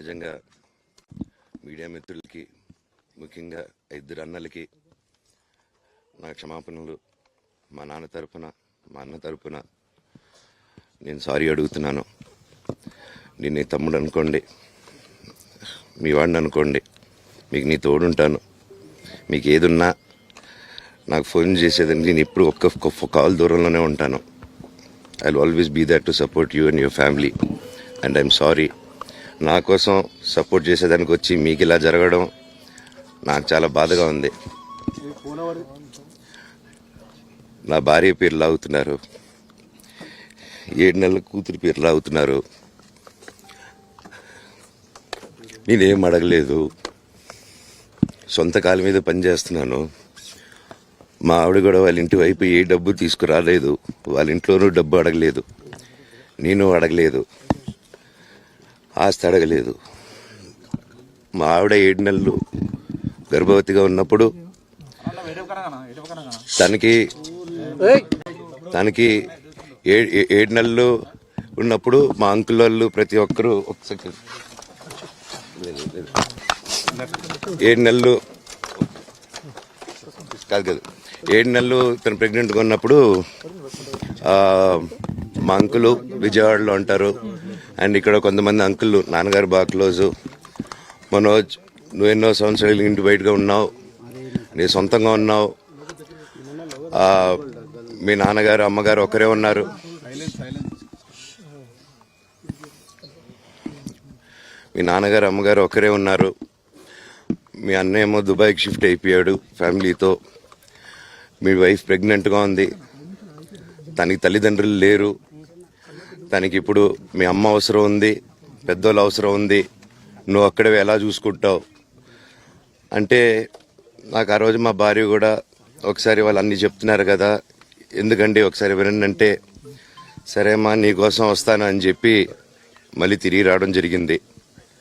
నిజంగా మీడియా మిత్రులకి ముఖ్యంగా ఇద్దరు అన్నలకి నా క్షమాపణలు మా నాన్న తరపున మా అన్న తరపున నేను సారీ అడుగుతున్నాను. నేను నీ తమ్ముడు అనుకోండి మీ వాడిని అనుకోండి మీకు నీ తోడుంటాను. మీకు ఏదున్నా నాకు ఫోన్ చేసేదానికి నేను ఇప్పుడు ఒక్క కాల్ దూరంలోనే ఉంటాను. I always be that to support you and your family and I'm sorry నా కోసం సపోర్ట్ చేసేదానికి వచ్చి మీకు ఇలా జరగడం నాకు చాలా బాధగా ఉంది. నా భార్య పేరు లాగుతున్నారు. ఏడు నెలల కూతురి పేరు లాగుతున్నారు. నేనేం అడగలేదు. సొంత కాలు మీద పనిచేస్తున్నాను మా ఆవిడ కూడా వాళ్ళ ఇంటి వైపు ఏ డబ్బు తీసుకురాలేదు. వాళ్ళ ఇంట్లోనూ డబ్బు అడగలేదు. నేను అడగలేదు. ఆస్తి అడగలేదు. మా ఆవిడ ఏడు నెలలు గర్భవతిగా ఉన్నప్పుడు తనకి తనకి ఏ- ఏడు నెలలు ఉన్నప్పుడు మా అంకుల్ వాళ్ళు ప్రతి ఒక్కరూ ఒక సెకండ్. లేదు, లేదు. ఏడు నెలలు కాదు కాదు. ఏడు నెలలు తను ప్రెగ్నెంట్గా ఉన్నప్పుడు మా అంకులు విజయవాడలో ఉంటారు. అండ్ ఇక్కడ కొంతమంది అంకుల్ నాన్నగారు బాగా క్లోజు. మనోజ్ నువ్వు ఎన్నో సంవత్సరాలు ఇంటి బయటగా ఉన్నావు. నీ సొంతంగా ఉన్నావు. మీ నాన్నగారు అమ్మగారు ఒకరే ఉన్నారు. మీ నాన్నగారు అమ్మగారు ఒకరే ఉన్నారు. మీ అన్నయ్య ఏమో దుబాయ్కి షిఫ్ట్ అయిపోయాడు ఫ్యామిలీతో. మీ వైఫ్ ప్రెగ్నెంట్గా ఉంది. తనకి తల్లిదండ్రులు లేరు. తనకి ఇప్పుడు మీ అమ్మ అవసరం ఉంది పెద్దోళ్ళు అవసరం ఉంది నువ్వు అక్కడే ఎలా చూసుకుంటావు? అంటే నాకు ఆ రోజు మా భార్య కూడా ఒకసారి వాళ్ళు అన్ని చెప్తున్నారు కదా ఎందుకండి ఒకసారి వినండి అంటే సరే అమ్మా నీకోసం వస్తాను అని చెప్పి మళ్ళీ తిరిగి రావడం జరిగింది.